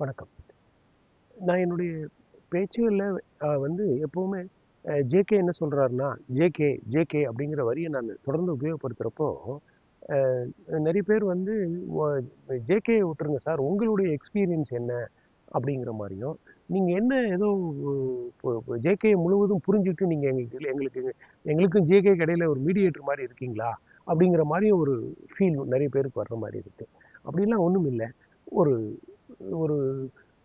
வணக்கம். நான் என்னுடைய பேச்சுகளில் வந்து எப்போவுமே ஜேகே என்ன சொல்கிறாருன்னா ஜேகே ஜேகே அப்படிங்கிற வரியை நான் தொடர்ந்து உபயோகப்படுத்துகிறப்போ நிறைய பேர் வந்து ஜேகே விட்டுருங்க சார். உங்களுடைய எக்ஸ்பீரியன்ஸ் என்ன? அப்படிங்கிற மாதிரியும் நீங்கள் என்ன ஏதோ ஜேகே முழுவதும் புரிஞ்சுட்டு நீங்கள் எங்களுக்கு எங்களுக்கு எங்களுக்கும் ஜேகே கடையில் ஒரு மீடியேட்டர் மாதிரி இருக்கீங்களா? அப்படிங்கிற மாதிரியும் ஒரு ஃபீல் நிறைய பேருக்கு வர்ற மாதிரி இருக்குது அப்படிலாம் ஒன்றும் இல்லை ஒரு ஒரு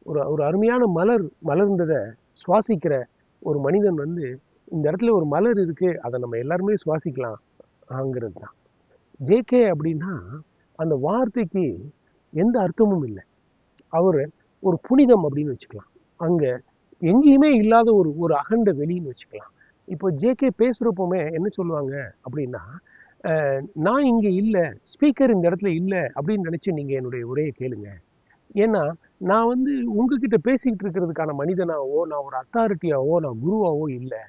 ஒரு ஒரு அருமையான மலர் மலர்ந்ததை சுவாசிக்கிற ஒரு மனிதன் வந்து இந்த இடத்துல ஒரு மலர் இருக்குது அதை நம்ம எல்லாருமே சுவாசிக்கலாம் ஆங்கிறது தான். ஜேகே அப்படின்னா அந்த வார்த்தைக்கு எந்த அர்த்தமும் இல்லை. அவர் ஒரு புனிதம் அப்படின்னு வச்சுக்கலாம். அங்கே எங்கேயுமே இல்லாத ஒரு ஒரு அகண்ட வெளின்னு வச்சுக்கலாம். இப்போ ஜேகே பேசுகிறப்போமே என்ன சொல்லுவாங்க அப்படின்னா நான் இங்கே இல்லை ஸ்பீக்கர் இந்த இடத்துல இல்லை அப்படின்னு நினச்சி நீங்கள் என்னுடைய உரையை கேளுங்க. ஏன்னா நான் வந்து உங்ககிட்ட பேசிக்கிட்டு இருக்கிறதுக்கான மனிதனாகவோ நான் ஒரு அத்தாரிட்டியாகவோ நான் குருவாகவோ இல்லை.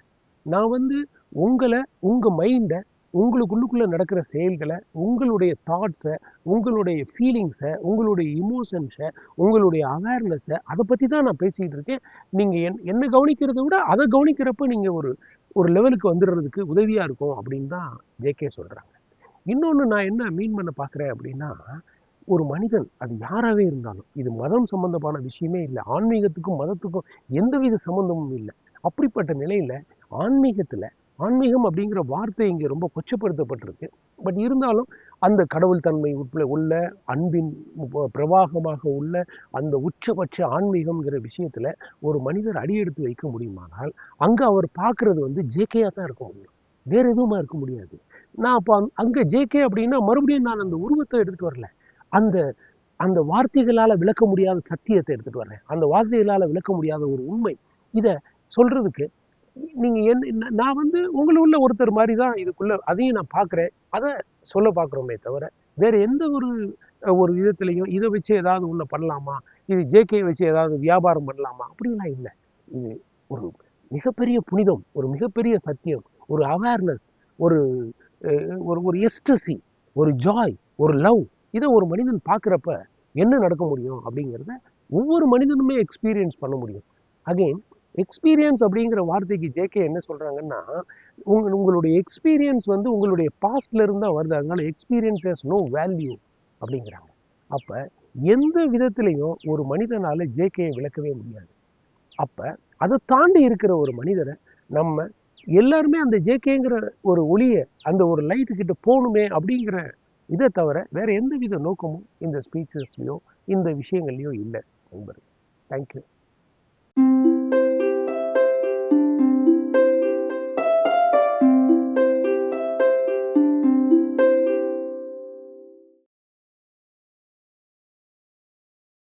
நான் வந்து உங்களை உங்கள் மைண்டை உங்களுக்குள்ளுக்குள்ளே நடக்கிற செயல்களை உங்களுடைய தாட்ஸை உங்களுடைய ஃபீலிங்ஸை உங்களுடைய இமோஷன்ஸை உங்களுடைய அவேர்னஸை அதை பற்றி தான் நான் பேசிக்கிட்டு இருக்கேன். நீங்கள் என் என்னை கவனிக்கிறத விட அதை கவனிக்கிறப்ப நீங்கள் ஒரு ஒரு லெவலுக்கு வந்துடுறதுக்கு உதவியாக இருக்கும் அப்படின்னு தான் ஜேகே சொல்கிறாங்க இன்னொன்று நான் என்ன மீன் பண்ண பார்க்குறேன் அப்படின்னா ஒரு மனிதன் அது யாராகவே இருந்தாலும் இது மதம் சம்பந்தமான விஷயமே இல்லை. ஆன்மீகத்துக்கும் மதத்துக்கும் எந்தவித சம்மந்தமும் இல்லை. அப்படிப்பட்ட நிலையில் ஆன்மீகத்தில் ஆன்மீகம் அப்படிங்கிற வார்த்தை இங்கே ரொம்ப கொச்சப்படுத்தப்பட்டிருக்கு. பட் இருந்தாலும் அந்த கடவுள் தன்மை உட்பட உள்ள அன்பின் பிரவாகமாக உள்ள அந்த உச்சபட்ச ஆன்மீகம்ங்கிற விஷயத்தில் ஒரு மனிதர் அடியெடுத்து வைக்க முடியுமானால் அங்கே அவர் பார்க்குறது வந்து ஜேகேயாக தான் இருக்க முடியும். வேறு எதுவுமா இருக்க முடியாது. நான் அப்போ அங்கே ஜேகே அப்படின்னா மறுபடியும் நான் அந்த உருவத்தை எடுத்துகிட்டு வரல. அந்த அந்த வார்த்தைகளால் விளக்க முடியாத சத்தியத்தை எடுத்துகிட்டு வர்றேன். அந்த வார்த்தைகளால் விளக்க முடியாத ஒரு உண்மை. இதை சொல்கிறதுக்கு நீங்கள் என்ன நான் வந்து உங்களை உள்ள ஒருத்தர் மாதிரி தான் இதுக்குள்ளே அதையும் நான் பார்க்குறேன் அதை சொல்ல பார்க்குறோமே தவிர வேறு எந்த ஒரு ஒரு விதத்துலையும் இதை வச்சு ஏதாவது உள்ள பண்ணலாமா? இது ஜேகே வச்சு ஏதாவது வியாபாரம் பண்ணலாமா? அப்படிலாம் இல்லை. இது ஒரு மிகப்பெரிய புனிதம் ஒரு மிகப்பெரிய சத்தியம் ஒரு அவேர்னஸ் ஒரு ஒரு ஒரு எஸ்டசி ஒரு ஜாய் ஒரு லவ் இதை ஒரு மனிதன் பார்க்குறப்ப என்ன நடக்க முடியும் அப்படிங்கிறத ஒவ்வொரு மனிதனுமே எக்ஸ்பீரியன்ஸ் பண்ண முடியும். அகெயின் எக்ஸ்பீரியன்ஸ் அப்படிங்கிற வார்த்தைக்கு ஜேகே என்ன சொல்கிறாங்கன்னா உங்க உங்களுடைய எக்ஸ்பீரியன்ஸ் வந்து உங்களுடைய பாஸ்ட்லேருந்து தான் வருது. அதனால எக்ஸ்பீரியன்ஸ் ஹேஸ் நோ வேல்யூ அப்படிங்கிறாங்க. அப்போ எந்த விதத்துலையும் ஒரு மனிதனால் ஜேகேயை விளக்கவே முடியாது. அப்போ அதை தாண்டி இருக்கிற ஒரு மனிதரை நம்ம எல்லாருமே அந்த ஜேகேங்கிற ஒரு ஒளியை அந்த ஒரு லைட்டுக்கிட்ட போகணுமே அப்படிங்கிற இதை தவிர வேறு எந்த வித நோக்கமும் இந்த ஸ்பீச்சஸ்லேயோ இந்த விஷயங்கள்லையோ இல்லை நண்பர்கள் தேங்க்யூ